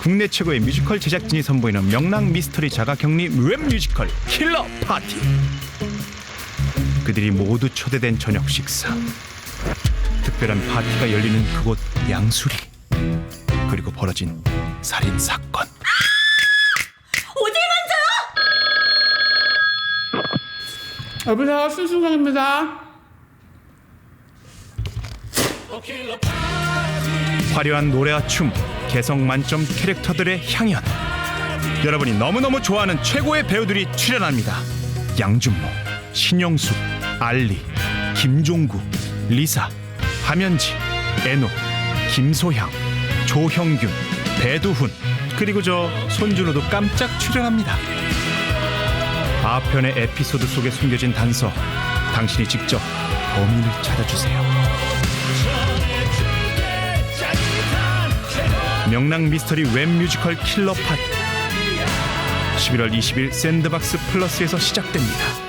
국내 최고의 뮤지컬 제작진이 선보이는 명랑 미스터리 자가 격리 웹 뮤지컬 킬러 파티. 그들이 모두 초대된 저녁 식사. 특별한 파티가 열리는 그곳 양수리. 그리고 벌어진 살인 사건. 어딜 만져요? 여보세요 신순경입니다. 화려한 노래와 춤, 개성 만점 캐릭터들의 향연. 여러분이 너무너무 좋아하는 최고의 배우들이 출연합니다. 양준모, 신영수, 알리, 김종구, 리사, 함연지, 애녹, 김소향, 조형균, 배두훈, 그리고 저 손준호도 깜짝 출연합니다. 아편의 에피소드 속에 숨겨진 단서, 당신이 직접 범인을 찾아주세요. 명랑 미스터리 웹 뮤지컬 킬러 파티 11월 20일 샌드박스 플러스에서 시작됩니다.